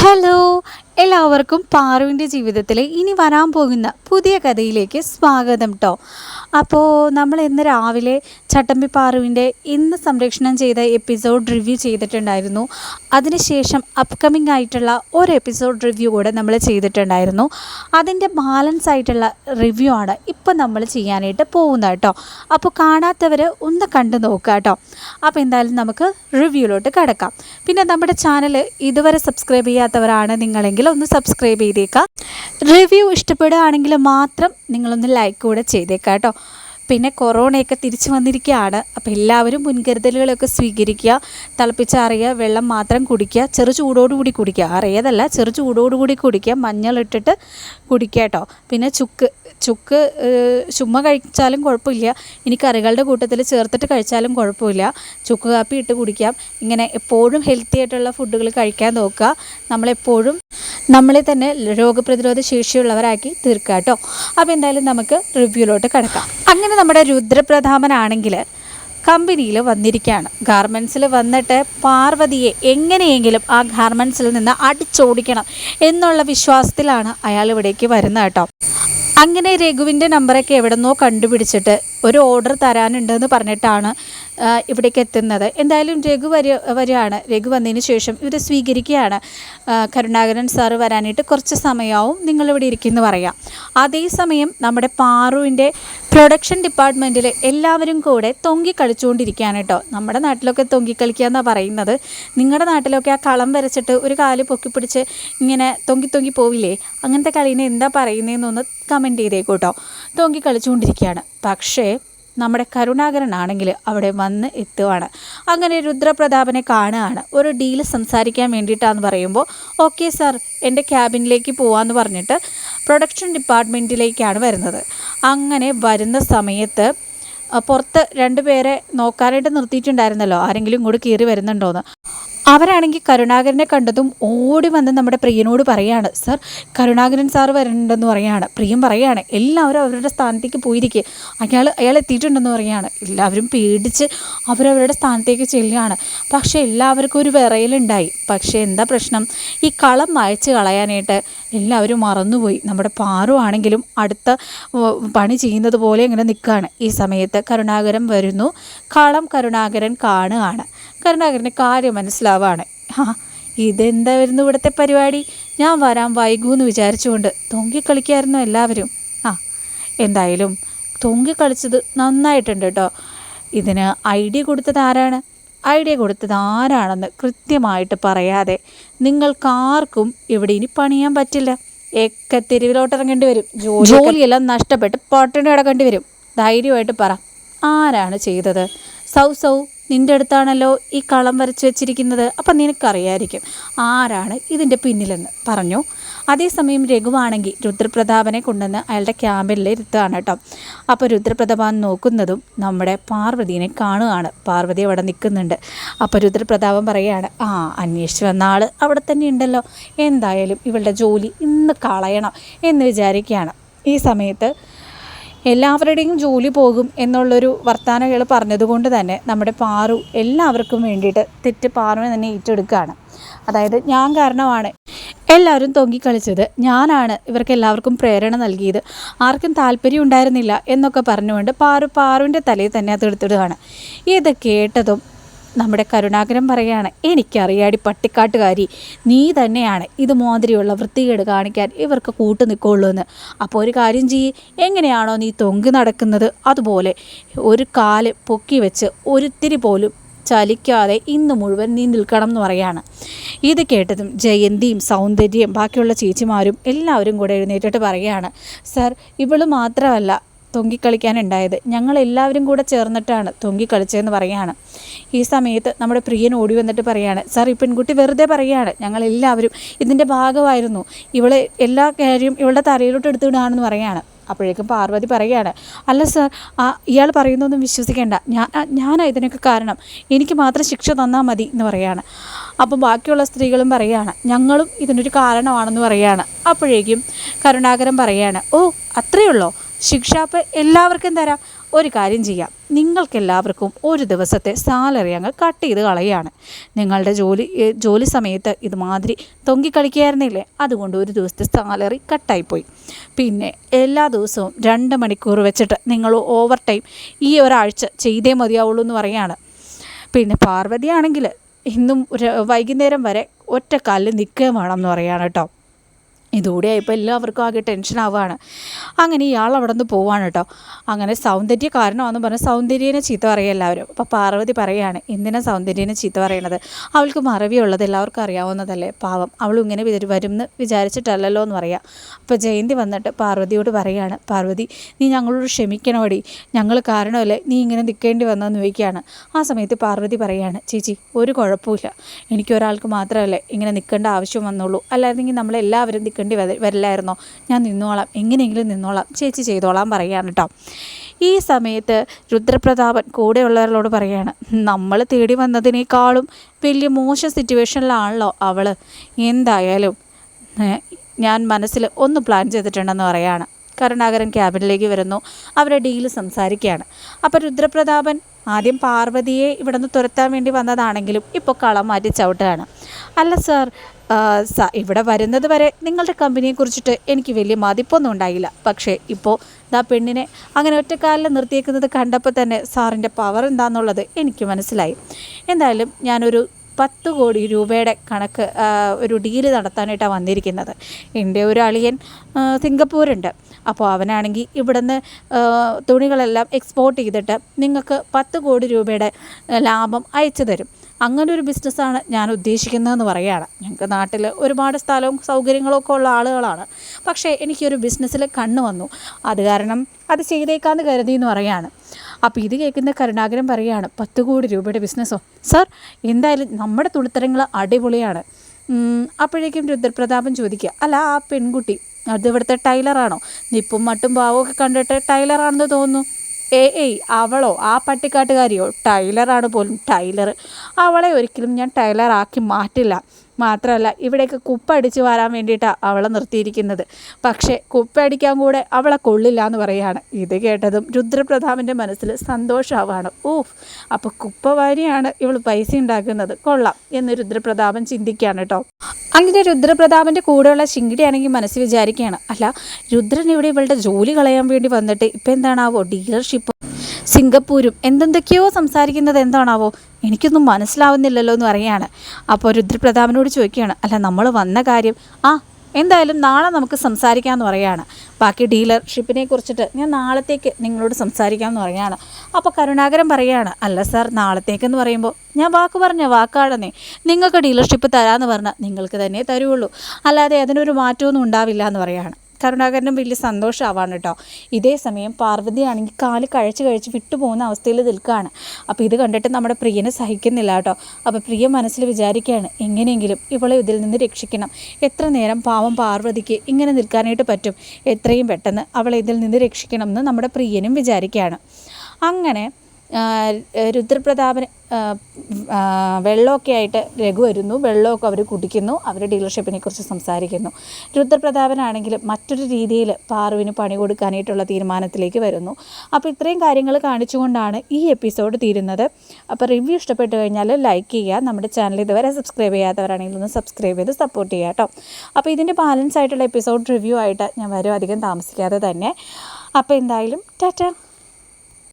Hello, എല്ലാവർക്കും പാറുവിന്റെ ജീവിതത്തിലെ ഇനി വരാൻ പോകുന്ന പുതിയ കഥയിലേക്ക് സ്വാഗതം കേട്ടോ അപ്പോൾ നമ്മൾ ഇന്ന് രാവിലെ ചട്ടമ്പി പാറുവിന്റെ ഇന്ന് സംരക്ഷണം ചെയ്ത എപ്പിസോഡ് റിവ്യൂ ചെയ്തിട്ടുണ്ടായിരുന്നു. അതിനുശേഷം അപ്കമിംഗ് ആയിട്ടുള്ള ഒരു എപ്പിസോഡ് റിവ്യൂ കൂടെ നമ്മൾ ചെയ്തിട്ടുണ്ടായിരുന്നു. അതിന്റെ ബാലൻസ് ആയിട്ടുള്ള റിവ്യൂ ആണ് ഇപ്പം നമ്മൾ ചെയ്യാനായിട്ട് പോകുന്നത് കേട്ടോ അപ്പോൾ കാണാത്തവർ ഒന്ന് കണ്ടു നോക്കുക കേട്ടോ അപ്പോൾ എന്തായാലും നമുക്ക് റിവ്യൂലോട്ട് കിടക്കാം. പിന്നെ നമ്മുടെ ചാനൽ ഇതുവരെ സബ്സ്ക്രൈബ് ചെയ്യാത്തവരാണ് നിങ്ങളെങ്കിൽ ഒന്ന് സബ്സ്ക്രൈബ് ചെയ്തേക്കാം. റിവ്യൂ ഇഷ്ടപ്പെടുകയാണെങ്കിൽ മാത്രം നിങ്ങളൊന്ന് ലൈക്ക് കൂടെ ചെയ്തേക്കാം കേട്ടോ. പിന്നെ കൊറോണയൊക്കെ തിരിച്ചു വന്നിരിക്കുകയാണ് അപ്പോൾ എല്ലാവരും മുൻകരുതലുകളൊക്കെ സ്വീകരിക്കുക. തിളപ്പിച്ചാറിയ വെള്ളം മാത്രം കുടിക്കുക. ചെറു ചൂടോടുകൂടി കുടിക്കുക. അറിയതല്ല ചെറു ചൂടോടുകൂടി കുടിക്കുക. മഞ്ഞളിട്ടിട്ട് കുടിക്കുക കേട്ടോ. പിന്നെ ചുക്ക് ചുക്ക് ചുമ്മാ കഴിച്ചാലും കുഴപ്പമില്ല. ഇനി കറികളുടെ കൂട്ടത്തിൽ ചേർത്തിട്ട് കഴിച്ചാലും കുഴപ്പമില്ല. ചുക്ക് കാപ്പി ഇട്ട് കുടിക്കാം. ഇങ്ങനെ എപ്പോഴും ഹെൽത്തി ആയിട്ടുള്ള ഫുഡുകൾ കഴിക്കാൻ നോക്കുക. നമ്മളെപ്പോഴും നമ്മളെ തന്നെ രോഗപ്രതിരോധ ശേഷിയുള്ളവരാക്കി തീർക്കുക കേട്ടോ. അപ്പോൾ എന്തായാലും നമുക്ക് റിവ്യൂലോട്ട് കിടക്കാം. അങ്ങനെ നമ്മുടെ രുദ്രപ്രതാപനാണെങ്കിൽ കമ്പനിയിൽ വന്നിരിക്കുകയാണ്. ഗാർമെൻസിൽ വന്നിട്ട് പാർവതിയെ എങ്ങനെയെങ്കിലും ആ ഗാർമെൻസിൽ നിന്ന് അടിച്ചോടിക്കണം എന്നുള്ള വിശ്വാസത്തിലാണ് അയാൾ ഇവിടേക്ക് വരുന്നത് കേട്ടോ. അങ്ങനെ രഘുവിന്റെ നമ്പറൊക്കെ എവിടെന്നോ കണ്ടുപിടിച്ചിട്ട് ഒരു ഓർഡർ തരാനുണ്ടെന്ന് പറഞ്ഞിട്ടാണ് ഇവിടേക്ക് എത്തുന്നത്. എന്തായാലും രഘു വരു വരികയാണ്. രഘു വന്നതിന് ശേഷം ഇവർ സ്വീകരിക്കുകയാണ്. കരുണാകരൻ സാറ് വരാനായിട്ട് കുറച്ച് സമയമാവും. നിങ്ങളിവിടെ ഇരിക്കുന്നു പറയാം. അതേസമയം നമ്മുടെ പാറുവിന്റെ പ്രൊഡക്ഷൻ ഡിപ്പാർട്ട്മെന്റിൽ എല്ലാവരും കൂടെ തൊങ്കി കളിച്ചുകൊണ്ടിരിക്കുകയാണ് കേട്ടോ നമ്മുടെ നാട്ടിലൊക്കെ തൊങ്കി കളിക്കുക എന്നാണ് പറയുന്നത്. നിങ്ങളുടെ നാട്ടിലൊക്കെ ആ കളം വരച്ചിട്ട് ഒരു കാൽ പൊക്കി പിടിച്ച് ഇങ്ങനെ തൊങ്കി തൊങ്കി പോവില്ലേ? അങ്ങനത്തെ കളീനെ എന്താ പറയുന്നതെന്നൊന്ന് കമന്റ് ചെയ്തേക്കൂട്ടോ തൊങ്കി കളിച്ചുകൊണ്ടിരിക്കുകയാണ്. പക്ഷേ നമ്മുടെ കരുണാകരനാണെങ്കിൽ അവിടെ വന്ന് എത്തുവാണ്. അങ്ങനെ രുദ്രപ്രതാപനെ കാണുകയാണ്. ഒരു ഡീൽ സംസാരിക്കാൻ വേണ്ടിയിട്ടാന്ന് പറയുമ്പോൾ ഓക്കെ സാർ എന്റെ ക്യാബിനിലേക്ക് പോവാന്ന് പറഞ്ഞിട്ട് പ്രൊഡക്ഷൻ ഡിപ്പാർട്ട്മെന്റിലേക്കാണ് വരുന്നത്. അങ്ങനെ വരുന്ന സമയത്ത് പുറത്ത് രണ്ടുപേരെ നോക്കാനായിട്ട് നിർത്തിയിട്ടുണ്ടായിരുന്നല്ലോ. ആരെങ്കിലും ഇങ്ങോട്ട് കയറി വരുന്നുണ്ടോയെന്ന് അവരാണെങ്കിൽ കരുണാകരനെ കണ്ടതും ഓടി വന്ന് നമ്മുടെ പ്രിയനോട് പറയാണ് സർ കരുണാകരൻ സാർ വരുന്നുണ്ടെന്ന് പറയാണ്. പ്രിയം പറയാണ് എല്ലാവരും അവരുടെ സ്ഥാനത്തേക്ക് പോയിരിക്കുക അയാൾ അയാൾ എത്തിയിട്ടുണ്ടെന്ന് പറയാണ്. എല്ലാവരും പേടിച്ച് അവരവരുടെ സ്ഥാനത്തേക്ക് ചെല്ലുകയാണ്. പക്ഷേ എല്ലാവർക്കും ഒരു വിറയലുണ്ടായി. പക്ഷേ എന്താ പ്രശ്നം? ഈ കളം മായച്ച് കളയാനായിട്ട് എല്ലാവരും മറന്നുപോയി. നമ്മുടെ പാറു ആണെങ്കിലും അടുത്ത പണി ചെയ്യുന്നത് പോലെ ഇങ്ങനെ നിൽക്കുകയാണ്. ഈ സമയത്ത് കരുണാകരൻ വരുന്നു. കളം കരുണാകരൻ കാണുകയാണ്. കരുണാകരന് കാര്യം മനസ്സിലാവാണ് ആ ഇതെന്തായിരുന്നു ഇവിടുത്തെ പരിപാടി? ഞാൻ വരാൻ വൈകൂന്ന് വിചാരിച്ചുകൊണ്ട് തൊങ്കി കളിക്കായിരുന്നു എല്ലാവരും. ആ എന്തായാലും തൊങ്കി കളിച്ചത് നന്നായിട്ടുണ്ട് കേട്ടോ. ഇതിന് ഐഡിയ കൊടുത്തത് ആരാണ്? ഐഡിയ കൊടുത്തത് ആരാണെന്ന് കൃത്യമായിട്ട് പറയാതെ നിങ്ങൾക്കാർക്കും ഇവിടെ ഇനി പണിയാൻ പറ്റില്ല. ഒക്കെ തെരുവിലോട്ട് ഇറങ്ങേണ്ടി വരും. ജോലി ജോലിയെല്ലാം നഷ്ടപ്പെട്ട് പട്ടിണി കിടക്കേണ്ടി വരും. ധൈര്യമായിട്ട് പറ. ആരാണ് ചെയ്തത്? സൗ സൗ. നിന്റെ അടുത്താണല്ലോ ഈ കളം വരച്ച് വെച്ചിരിക്കുന്നത്. അപ്പം നിനക്കറിയായിരിക്കും ആരാണ് ഇതിന്റെ പിന്നിലെന്ന്. പറഞ്ഞു. അതേസമയം രഘുവാണെങ്കിൽ രുദ്രപ്രതാപനെ കൊണ്ടുവന്ന് അയാളുടെ ക്യാമ്പിൽ ഇരുത്താണ് കേട്ടോ. അപ്പോൾ രുദ്രപ്രതാപൻ നോക്കുന്നതും നമ്മുടെ പാർവതിനെ കാണുകയാണ്. പാർവതി അവിടെ നിൽക്കുന്നുണ്ട്. അപ്പോൾ രുദ്രപ്രതാപൻ പറയുകയാണ് ആ അന്വേഷിച്ച് വന്ന ആൾ അവിടെ തന്നെ ഉണ്ടല്ലോ. എന്തായാലും ഇവളുടെ ജോലി ഇന്ന് കളയണം എന്ന് വിചാരിക്കുകയാണ്. ഈ സമയത്ത് എല്ലാവരുടെയും ജോലി പോകും എന്നുള്ളൊരു വർത്തമാനകൾ പറഞ്ഞതുകൊണ്ട് തന്നെ നമ്മുടെ പാറു എല്ലാവർക്കും വേണ്ടിയിട്ട് തെറ്റ് പാറുവിനെ തന്നെ ഏറ്റെടുക്കുകയാണ്. അതായത് ഞാൻ കാരണമാണ് എല്ലാവരും തൊങ്ങിക്കളിച്ചത്. കളിച്ചത് ഞാനാണ് ഇവർക്ക് എല്ലാവർക്കും പ്രേരണ നൽകിയത്. ആർക്കും താല്പര്യം ഉണ്ടായിരുന്നില്ല എന്നൊക്കെ പറഞ്ഞുകൊണ്ട് പാറു പാറുവിന്റെ തലയിൽ തന്നെ അത് എടുത്തിടുകയാണ്. ഇത് കേട്ടതും നമ്മുടെ കരുണാകരൻ പറയാണ് എനിക്കറിയാടി പട്ടിക്കാട്ടുകാരി നീ തന്നെയാണ് ഇതുമാതിരിയുള്ള വൃത്തികേട് കാണിക്കാൻ ഇവർക്ക് കൂട്ടു നിൽക്കുള്ളൂ എന്ന് അപ്പോൾ ഒരു കാര്യം ചെയ്യ് എങ്ങനെയാണോ നീ തൊങ്കി നടക്കുന്നത് അതുപോലെ ഒരു കാൽ പൊക്കി വെച്ച് ഒരിത്തിരി പോലും ചലിക്കാതെ ഇന്ന് മുഴുവൻ നീ നിൽക്കണം എന്ന് പറയാണ് ഇത് കേട്ടതും ജയന്തിയും സൗന്ദര്യം ബാക്കിയുള്ള ചേച്ചിമാരും എല്ലാവരും കൂടെ എഴുന്നേറ്റിട്ട് പറയുകയാണ് സർ ഇവൾ മാത്രമല്ല തൊങ്കിക്കളിക്കാനുണ്ടായത്. ഞങ്ങൾ എല്ലാവരും കൂടെ ചേർന്നിട്ടാണ് തൊങ്കിക്കളിച്ചതെന്ന് പറയാണ് ഈ സമയത്ത് നമ്മുടെ പ്രിയൻ ഓടി വന്നിട്ട് പറയാണ് സാർ ഈ പെൺകുട്ടി വെറുതെ പറയാണ്. ഞങ്ങളെല്ലാവരും ഇതിന്റെ ഭാഗമായിരുന്നു. ഇവളെ എല്ലാ കാര്യവും ഇവളുടെ തലയിലോട്ട് എടുത്തിടാണെന്ന് പറയാണ്. അപ്പോഴേക്കും പാർവതി പറയുകയാണ് അല്ല സർ ഇയാൾ പറയുന്നൊന്നും വിശ്വസിക്കേണ്ട. ഞാൻ ഞാനാണ് ഞാനാ ഇതിനൊക്കെ കാരണം. എനിക്ക് മാത്രം ശിക്ഷ തന്നാൽ മതി എന്ന് പറയാണ്. അപ്പം ബാക്കിയുള്ള സ്ത്രീകളും പറയുകയാണ് ഞങ്ങളും ഇതിനൊരു കാരണമാണെന്ന് പറയാണ്. അപ്പോഴേക്കും കരുണാകരൻ പറയാണ് ഓ അത്രയേ ഉള്ളോ ശിക്ഷ അപ്പം എല്ലാവർക്കും തരാം. ഒരു കാര്യം ചെയ്യാം. നിങ്ങൾക്കെല്ലാവർക്കും ഒരു ദിവസത്തെ സാലറി അങ്ങ് കട്ട് ചെയ്ത് കളയുകയാണ് നിങ്ങളുടെ ജോലി ജോലി സമയത്ത് ഇതുമാതിരി തൊങ്കിക്കളിക്കായിരുന്നില്ലേ അതുകൊണ്ട് ഒരു ദിവസത്തെ സാലറി കട്ടായിപ്പോയി. പിന്നെ എല്ലാ ദിവസവും രണ്ട് മണിക്കൂർ വെച്ചിട്ട് നിങ്ങൾ ഓവർ ടൈം ഈ ഒരാഴ്ച ചെയ്തേ മതിയാവുള്ളൂ എന്ന് പറയുകയാണ്. പിന്നെ പാർവതിയാണെങ്കിൽ ഇന്നും വൈകുന്നേരം വരെ ഒറ്റക്കാലിൽ കാലിൽ നിൽക്കുകയും വേണം എന്ന് പറയുകയാണ് കേട്ടോ. ഇതുകൂടെ ആയപ്പോൾ എല്ലാവർക്കും ആകെ ടെൻഷൻ ആവുകയാണ് അങ്ങനെ ഇയാൾ അവിടെ നിന്ന് പോവാണ് കേട്ടോ അങ്ങനെ സൗന്ദര്യ കാരണമാണെന്ന് പറഞ്ഞ് സൗന്ദര്യനെ ചീത്ത പറയുക എല്ലാവരും. അപ്പോൾ പാർവതി പറയുകയാണ് എന്തിനാ സൗന്ദര്യനെ ചീത്ത പറയണത്? അവൾക്ക് മറവിയുള്ളത് എല്ലാവർക്കും അറിയാവുന്നതല്ലേ? പാവം അവളും ഇങ്ങനെ വരും എന്ന് വിചാരിച്ചിട്ടല്ലല്ലോ എന്ന് പറയാം. അപ്പോൾ ജയന്തി വന്നിട്ട് പാർവതിയോട് പറയുകയാണ് പാർവതി നീ ഞങ്ങളോട് ക്ഷമിക്കണോടി. ഞങ്ങൾ കാരണമല്ലേ നീ ഇങ്ങനെ നിൽക്കേണ്ടി വന്നതെന്ന് ചോദിക്കുകയാണ് ആ സമയത്ത് പാർവതി പറയുകയാണ് ചേച്ചി ഒരു കുഴപ്പമില്ല എനിക്കൊരാൾക്ക് മാത്രമല്ലേ ഇങ്ങനെ നിൽക്കേണ്ട ആവശ്യം വന്നുള്ളൂ. അല്ലായിരുന്നെങ്കിൽ നമ്മളെല്ലാവരും നിൽക്കേണ്ടി വരില്ലായിരുന്നോ? ഞാൻ നിന്നോളാം. എങ്ങനെയെങ്കിലും നിന്നോളാം. ചേച്ചി ചെയ്തോളാം പറയുകയാണ് കേട്ടോ ഈ സമയത്ത് രുദ്രപ്രതാപൻ കൂടെയുള്ളവരോട് പറയാണ് നമ്മൾ തേടി വന്നതിനേക്കാളും വലിയ മോശം സിറ്റുവേഷനിലാണല്ലോ അവൾ എന്തായാലും ഞാൻ മനസ്സിൽ ഒന്ന് പ്ലാൻ ചെയ്തിട്ടുണ്ടെന്ന് പറയാണ്. കരുണാകരൻ ക്യാബിനിലേക്ക് വരുന്നു. അവരുടെ ഡീൽ സംസാരിക്കുകയാണ്. അപ്പോൾ രുദ്രപ്രതാപൻ ആദ്യം പാർവതിയെ ഇവിടെ നിന്ന് തുരത്താൻ വേണ്ടി വന്നതാണെങ്കിലും ഇപ്പോൾ കളം മാറ്റി ചവിട്ടുകയാണ്. അല്ല സാർ ഇവിടെ വരുന്നത് വരെ നിങ്ങളുടെ കമ്പനിയെ കുറിച്ചിട്ട് എനിക്ക് വലിയ മതിപ്പൊന്നും ഉണ്ടായില്ല. പക്ഷേ ഇപ്പോൾ ഇതാ പെണ്ണിനെ അങ്ങനെ ഒറ്റക്കാലിൽ നിർത്തിയേക്കുന്നത് കണ്ടപ്പോൾ തന്നെ സാറിന്റെ പവർ എന്താണെന്നുള്ളത് എനിക്ക് മനസ്സിലായി. എന്തായാലും ഞാനൊരു പത്ത് കോടി രൂപയുടെ കണക്ക് ഒരു ഡീൽ നടത്താനായിട്ടാണ് വന്നിരിക്കുന്നത്. എന്റെ ഒരു അളിയൻ സിംഗപ്പൂരുണ്ട്. അപ്പോൾ അവനാണെങ്കിൽ ഇവിടുന്ന് തുണികളെല്ലാം എക്സ്പോർട്ട് ചെയ്തിട്ട് നിങ്ങൾക്ക് പത്ത് കോടി രൂപയുടെ ലാഭം അയച്ചു തരും. അങ്ങനെ ഒരു ബിസിനസ്സാണ് ഞാൻ ഉദ്ദേശിക്കുന്നതെന്ന് പറയുകയാണ്. ഞങ്ങൾക്ക് നാട്ടിൽ ഒരുപാട് സ്ഥലവും സൗകര്യങ്ങളൊക്കെ ഉള്ള ആളുകളാണ്. പക്ഷേ എനിക്കൊരു ബിസിനസ്സിൽ കണ്ണ് വന്നു. അത് കാരണം അത് ചെയ്തേക്കാന്ന് കരുതി എന്ന് പറയാണ് അപ്പോൾ ഇത് കേൾക്കുന്ന കരുണാകരൻ പറയുകയാണ് പത്ത് കോടി രൂപയുടെ ബിസിനസ്സോ സർ എന്തായാലും നമ്മുടെ തുണിത്തരങ്ങൾ അടിപൊളിയാണ്. അപ്പോഴേക്കും രുദ്രപ്രതാപൻ ചോദിക്കുക അല്ല ആ പെൺകുട്ടി അത് ഇവിടുത്തെ ടൈലറാണോ? നിപ്പും മട്ടും ഭാവവും ഒക്കെ കണ്ടിട്ട് ടൈലറാണെന്ന് തോന്നുന്നു. ഏ ഏയ് അവളോ? ആ പട്ടിക്കാട്ടുകാരിയോ? ടൈലറാണ് പോലും ടൈലർ അവളെ ഒരിക്കലും ഞാൻ ടൈലറാക്കി മാറ്റില്ല. മാത്രമല്ല ഇവിടേക്ക് കുപ്പടിച്ച് വരാൻ വേണ്ടിയിട്ടാണ് അവളെ നിർത്തിയിരിക്കുന്നത്. പക്ഷേ കുപ്പടിക്കാൻ കൂടെ അവളെ കൊള്ളില്ല എന്ന് പറയാണ് ഇത് കേട്ടതും രുദ്രപ്രതാപന്റെ മനസ്സിൽ സന്തോഷമാവാണ്. ഊഫ് അപ്പോൾ കുപ്പ വാരിയാണ് ഇവൾ പൈസ ഉണ്ടാക്കുന്നത്. കൊള്ളാം എന്ന് രുദ്രപ്രതാപൻ ചിന്തിക്കുകയാണ് കേട്ടോ. അങ്ങനെ രുദ്രപ്രതാപന്റെ കൂടെയുള്ള ശിങ്കിടിയാണെങ്കിൽ മനസ്സ് വിചാരിക്കുകയാണ്. അല്ല രുദ്രൻ ഇവിടെ ഇവളുടെ ജോലി കളയാൻ വേണ്ടി വന്നിട്ട് ഇപ്പം എന്താണാവോ ഡീലർഷിപ്പ് സിംഗപ്പൂരും എന്തെന്തൊക്കെയോ സംസാരിക്കുന്നത് എന്താണാവോ? എനിക്കൊന്നും മനസ്സിലാവുന്നില്ലല്ലോ എന്ന് പറയാണ് അപ്പോൾ രുദ്രപ്രതാപനോട് ചോദിക്കുകയാണ് അല്ല നമ്മൾ വന്ന കാര്യം ആ എന്തായാലും നാളെ നമുക്ക് സംസാരിക്കാമെന്ന് പറയാണ് ബാക്കി ഡീലർഷിപ്പിനെ കുറിച്ചിട്ട് ഞാൻ നാളത്തേക്ക് നിങ്ങളോട് സംസാരിക്കാമെന്ന് പറയാണ് അപ്പോൾ കരുണാകരൻ പറയാണ് അല്ല സാർ നാളത്തേക്കെന്ന് പറയുമ്പോൾ ഞാൻ വാക്ക് പറഞ്ഞ വാക്കാണെന്നേ. നിങ്ങൾക്ക് ഡീലർഷിപ്പ് തരാമെന്ന് പറഞ്ഞാൽ നിങ്ങൾക്ക് തന്നെ തരുള്ളൂ. അല്ലാതെ അതിനൊരു മാറ്റമൊന്നും ഉണ്ടാവില്ല എന്ന് പറയാണ് കരുണാകരനും വലിയ സന്തോഷമാവാണ് കേട്ടോ. ഇതേ സമയം പാർവതിയാണെങ്കിൽ കാൽ കഴിച്ച് കഴിച്ച് വിട്ടുപോകുന്ന അവസ്ഥയിൽ നിൽക്കുകയാണ്. അപ്പോൾ ഇത് കണ്ടിട്ട് നമ്മുടെ പ്രിയനെ സഹിക്കുന്നില്ല കേട്ടോ. അപ്പോൾ പ്രിയ മനസ്സിൽ വിചാരിക്കുകയാണ് എങ്ങനെയെങ്കിലും ഇവളെ ഇതിൽ നിന്ന് രക്ഷിക്കണം. എത്ര നേരം പാവം പാർവതിക്ക് ഇങ്ങനെ നിൽക്കാനായിട്ട് പറ്റും? എത്രയും പെട്ടെന്ന് അവളെ ഇതിൽ നിന്ന് രക്ഷിക്കണം എന്ന് നമ്മുടെ പ്രിയനും വിചാരിക്കുകയാണ്. അങ്ങനെ രുദ്രപ്രതാപന് വെള്ളമൊക്കെ ആയിട്ട് രഘു വരുന്നു. വെള്ളമൊക്കെ അവർ കുടിക്കുന്നു. അവർ ഡീലർഷിപ്പിനെ കുറിച്ച് സംസാരിക്കുന്നു. രുദ്രപ്രതാപനാണെങ്കിൽ മറ്റൊരു രീതിയിൽ പാറുവിന് പണി കൊടുക്കാനായിട്ടുള്ള തീരുമാനത്തിലേക്ക് വരുന്നു. അപ്പോൾ ഇത്രയും കാര്യങ്ങൾ കാണിച്ചുകൊണ്ടാണ് ഈ എപ്പിസോഡ് തീരുന്നത്. അപ്പോൾ റിവ്യൂ ഇഷ്ടപ്പെട്ടു കഴിഞ്ഞാൽ ലൈക്ക് ചെയ്യുക. നമ്മുടെ ചാനൽ ഇതുവരെ സബ്സ്ക്രൈബ് ചെയ്യാത്തവരാണെങ്കിൽ ഒന്ന് സബ്സ്ക്രൈബ് ചെയ്ത് സപ്പോർട്ട് ചെയ്യുക കേട്ടോ. അപ്പോൾ ഇതിന്റെ ബാലൻസ് ആയിട്ടുള്ള എപ്പിസോഡ് റിവ്യൂ ആയിട്ട് ഞാൻ വരും. അധികം താമസിക്കാതെ തന്നെ. അപ്പോൾ എന്തായാലും ടാറ്റ.